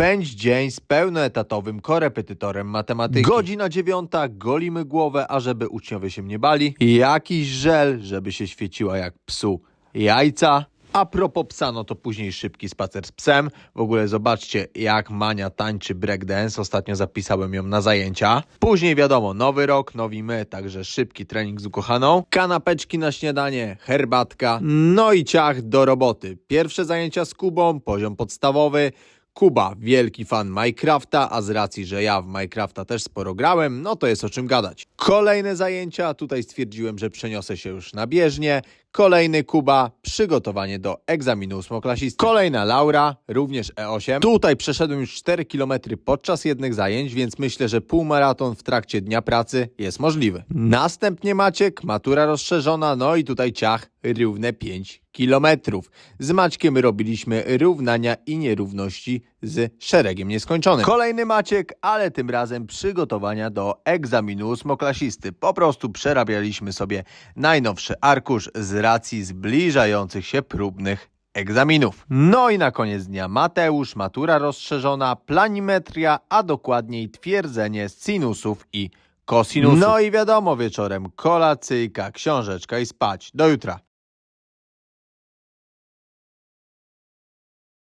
Spędź dzień z pełnoetatowym korepetytorem matematyki. Godzina dziewiąta, golimy głowę, a żeby uczniowie się nie bali. Jakiś żel, żeby się świeciła jak psu jajca. A propos psa, no to później szybki spacer z psem. W ogóle zobaczcie, jak Mania tańczy breakdance. Ostatnio zapisałem ją na zajęcia. Później wiadomo, nowy rok, nowi my, także szybki trening z ukochaną. Kanapeczki na śniadanie, herbatka, no i ciach do roboty. Pierwsze zajęcia z Kubą, poziom podstawowy. Kuba, wielki fan Minecrafta, a z racji, że ja w Minecrafta też sporo grałem, no to jest o czym gadać. Kolejne zajęcia, tutaj stwierdziłem, że przeniosę się już na bieżnię. Kolejny Kuba, przygotowanie do egzaminu ósmoklasisty. Kolejna Laura, również E8. Tutaj przeszedłem już 4 km podczas jednych zajęć, więc myślę, że półmaraton w trakcie dnia pracy jest możliwy. Następnie Maciek, matura rozszerzona, no i tutaj ciach równe 5 kilometrów. Z Maćkiem robiliśmy równania i nierówności z szeregiem nieskończonym. Kolejny Maciek, ale tym razem przygotowania do egzaminu ósmoklasisty. Po prostu przerabialiśmy sobie najnowszy arkusz z racji zbliżających się próbnych egzaminów. No i na koniec dnia Mateusz, matura rozszerzona, planimetria, a dokładniej twierdzenie z sinusów i kosinusów. No i wiadomo wieczorem kolacyjka, książeczka i spać. Do jutra.